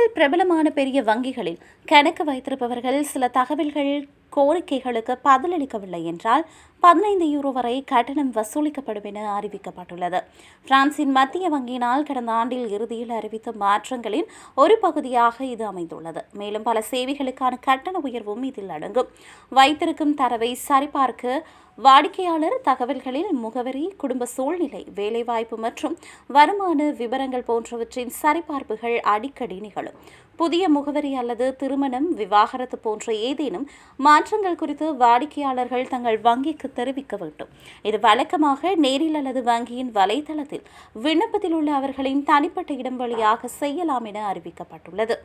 பிரான்சில் பிரபலமான பெரிய வங்கிகளில் கணக்கு வைத்திருப்பவர்கள் சில தகவல்கள் கோரிக்கைகளுக்கு பதிலளிக்கவில்லை என்றால் பதினைந்து யூரோ வரை கட்டணம் வசூலிக்கப்படும் என அறிவிக்கப்பட்டுள்ளது. பிரான்சின் மத்திய வங்கியினால் கடந்த ஆண்டில் இறுதியில் அறிவித்த மாற்றங்களின் ஒரு பகுதியாக இது அமைந்துள்ளது. மேலும் பல சேவைகளுக்கான கட்டண உயர்வும் இதில் அடங்கும். வைத்திருக்கும் தரவை சரிபார்க்க வாடிக்கையாளர் தகவல்களில் முகவரி குடும்ப சூழ்நிலை வேலைவாய்ப்பு மற்றும் வருமான விவரங்கள் போன்றவற்றின் சரிபார்ப்புகள் அடிக்கடி நிகழும். புதிய முகவரி அல்லது திருமணம் விவாகரத்து போன்ற ஏதேனும் மாற்றங்கள் குறித்து வாடிக்கையாளர்கள் தங்கள் வங்கிக்கு தெரிவிக்க வேண்டும். இது வழக்கமாக நேரில் அல்லது வங்கியின் வலைதளத்தில் விண்ணப்பத்தில் உள்ள அவர்களின் தனிப்பட்ட இடம் வழியாக செய்யலாம் என அறிவிக்கப்பட்டுள்ளது.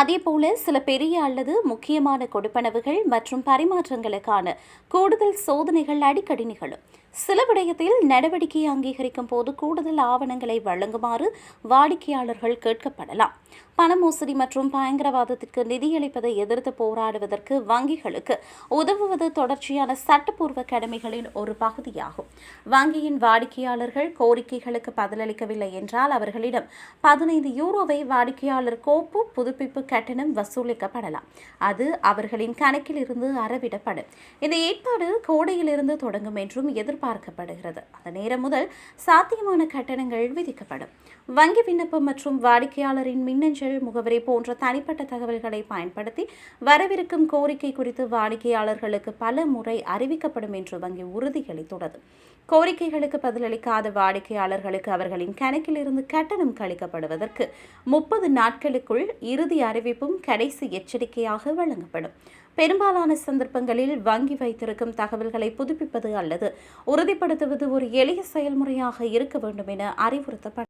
அதேபோல சில பெரிய அல்லது முக்கியமான கொடுப்பனவுகள் மற்றும் பரிமாற்றங்களுக்கான கூடுதல் சோதனைகள் அடிக்கடி நிகழும். சில விடயத்தில் நடவடிக்கையை அங்கீகரிக்கும் போது கூடுதல் ஆவணங்களை வழங்குமாறு வாடிக்கையாளர்கள் கேட்கப்படலாம். பண மோசடி மற்றும் பயங்கரவாதத்திற்கு நிதியளிப்பதை எதிர்த்து போராடுவதற்கு வங்கிகளுக்கு உதவுவது தொடர்ச்சியான சட்டப்பூர்வ கடமைகளின் ஒரு பகுதியாகும். வங்கியின் வாடிக்கையாளர்கள் கோரிக்கைகளுக்கு பதிலளிக்கவில்லை என்றால் அவர்களிடம் பதினைந்து யூரோவை வாடிக்கையாளர் கோப்பு புதுப்பிப்பு கட்டணம் வசூலிக்கப்படலாம். அது அவர்களின் கணக்கில் இருந்து அறவிடப்படும். இந்த ஏற்பாடு கோடையிலிருந்து தொடங்கும் என்றும் எதிர்பார்க்கப்படுகிறது. அந்த நேரம் முதல் சாத்தியமான கட்டணங்கள் விதிக்கப்படும். வங்கி விண்ணப்பம் மற்றும் வாடிக்கையாளரின் மின்னஞ்சல் முகவரி போன்ற தனிப்பட்ட தகவல்களை பயன்படுத்தி வரவிருக்கும் கோரிக்கை குறித்து வாடிக்கையாளர்களுக்கு பல முறை அறிவிக்கப்படும் என்று வங்கி உறுதியளித்துள்ளது. கோரிக்கைகளுக்கு பதிலளிக்காத வாடிக்கையாளர்களுக்கு அவர்களின் கணக்கிலிருந்து கட்டணம் கழிக்கப்படுவதற்கு முப்பது நாட்களுக்குள் இறுதி அறிவிப்பும் கடைசி எச்சரிக்கையாக வழங்கப்படும். பெரும்பாலான சந்தர்ப்பங்களில் வங்கி வைத்திருக்கும் தகவல்களை புதுப்பிப்பது அல்லது உறுதிப்படுத்துவது ஒரு எளிய செயல்முறையாக இருக்க வேண்டும் என அறிவுறுத்தப்பட்டது